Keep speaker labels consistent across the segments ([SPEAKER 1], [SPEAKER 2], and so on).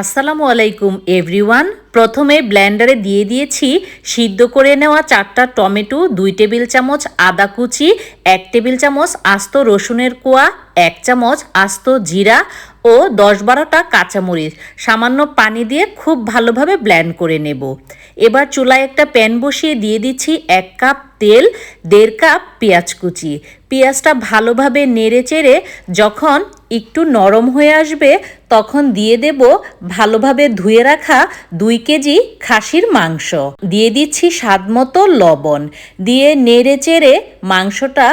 [SPEAKER 1] আসসালামু আলাইকুম, এভরিওয়ান। প্রথমে ব্লেন্ডারে দিয়ে দিয়েছি সিদ্ধ করে নেওয়া চারটা টমেটো, দুই টেবিল চামচ আদা কুচি, এক টেবিল চামচ আস্ত রসুনের কোয়া, এক চামচ আস্ত জিরা ও দশ বারোটা কাঁচামরিচ। সামান্য পানি দিয়ে খুব ভালোভাবে ব্ল্যান্ড করে নেব। এবার চুলায় একটা প্যান বসিয়ে দিয়ে দিচ্ছি এক কাপ তেল, দেড় কাপ পেঁয়াজ কুচি। পেঁয়াজটা ভালোভাবে নেড়ে চেড়ে যখন একটু নরম হয়ে আসবে, তখন দিয়ে দেব ভালোভাবে ধুয়ে রাখা দুই কেজি খাসির মাংস। দিয়ে দিচ্ছি স্বাদমতো লবণ। দিয়ে নেড়ে চেড়ে মাংসটা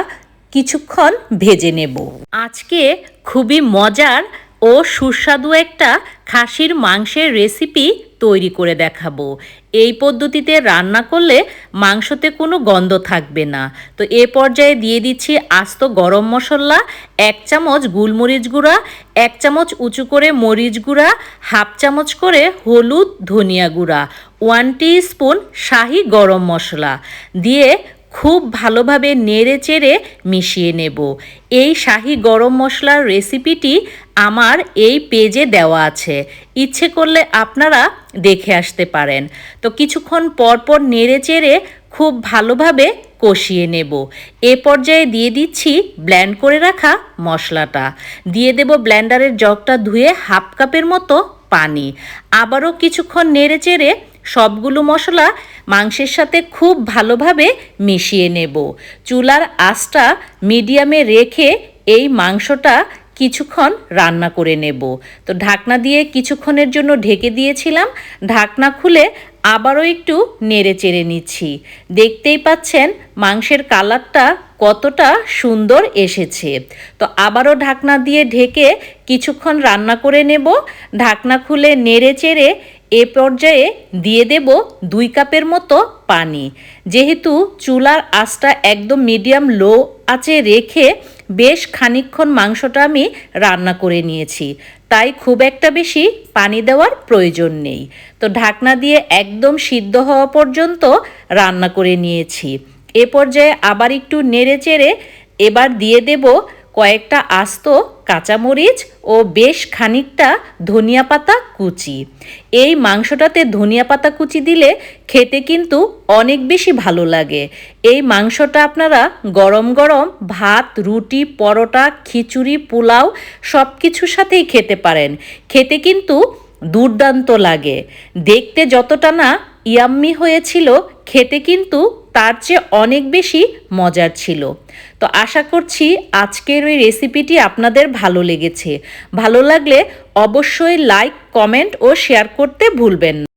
[SPEAKER 1] কিছুক্ষণ ভেজে নেব। আজকে খুবই মজার ও সুস্বাদু একটা খাসির মাংসের রেসিপি তৈরি করে দেখাবো। এই পদ্ধতিতে রান্না করলে মাংসতে কোনো গন্ধ থাকবে না। তো এ পর্যায়ে দিয়ে দিচ্ছি আস্ত গরম মশলা, এক চামচ গুলমরিচ গুঁড়া, এক চামচ উঁচু করে মরিচ গুঁড়া, হাফ চামচ করে হলুদ ধনিয়া গুঁড়া, ওয়ান টি স্পুন শাহি গরম মশলা। দিয়ে খুব ভালোভাবে নেড়ে চেড়ে মিশিয়ে নেব। এই শাহি গরম মশলার রেসিপিটি আমার এই পেজে দেওয়া আছে। ইচ্ছে করলে আপনারা দেখে আসতে পারেন। তো কিছুক্ষণ পর পর নেড়ে চেড়ে খুব ভালোভাবে কষিয়ে নেব। এ পর্যায়ে দিয়ে দিচ্ছি ব্ল্যান্ড করে রাখা মশলাটা। দিয়ে দেব ব্ল্যান্ডারের জগটা ধুয়ে হাফ কাপের মতো পানি। আবারও কিছুক্ষণ নেড়ে চেড়ে সবগুলো মশলা মাংসের সাথে খুব ভালোভাবে মিশিয়ে নেব। চুলার আঁচটা মিডিয়ামে রেখে এই মাংসটা কিছুক্ষণ রান্না করে নেব। তো ঢাকনা দিয়ে কিছুক্ষণের জন্য ঢেকে দিয়েছিলাম। ঢাকনা খুলে আবারও একটু নেড়ে চেড়ে নিচ্ছি। দেখতেই পাচ্ছেন মাংসের কালারটা কতটা সুন্দর এসেছে। তো আবারও ঢাকনা দিয়ে ঢেকে কিছুক্ষণ রান্না করে নেব। ঢাকনা খুলে নেড়ে চেড়ে এ পর্যায়ে দিয়ে দেব দুই কাপের মতো পানি। যেহেতু চুলার আঁচটা একদম মিডিয়াম লো আঁচে রেখে বেশ খানিক্ষণ মাংসটা আমি রান্না করে নিয়েছি, তাই খুব একটা বেশি পানি দেওয়ার প্রয়োজন নেই। তো ঢাকনা দিয়ে একদম সিদ্ধ হওয়া পর্যন্ত রান্না করে নিয়েছি। এ পর্যায়ে আবার একটু নেড়ে চেড়ে এবার দিয়ে দেব কয়েকটা আস্ত কাঁচামরিচ ও বেশ খানিকটা ধনিয়া পাতা কুচি। এই মাংসটাতে ধনিয়া পাতা কুচি দিলে খেতে কিন্তু অনেক বেশি ভালো লাগে। এই মাংসটা আপনারা গরম গরম ভাত, রুটি, পরোটা, খিচুড়ি, পোলাও সব কিছুর সাথেই খেতে পারেন। খেতে কিন্তু দুর্দান্ত লাগে। দেখতে যতটা না ইয়াম্মি হয়েছিল, খেতে কিন্তু তার চেয়ে অনেক বেশি মজার ছিল। তো আশা করছি আজকের ওই রেসিপিটি আপনাদের ভালো লেগেছে। ভালো লাগলে অবশ্যই লাইক কমেন্ট ও শেয়ার করতে ভুলবেন না।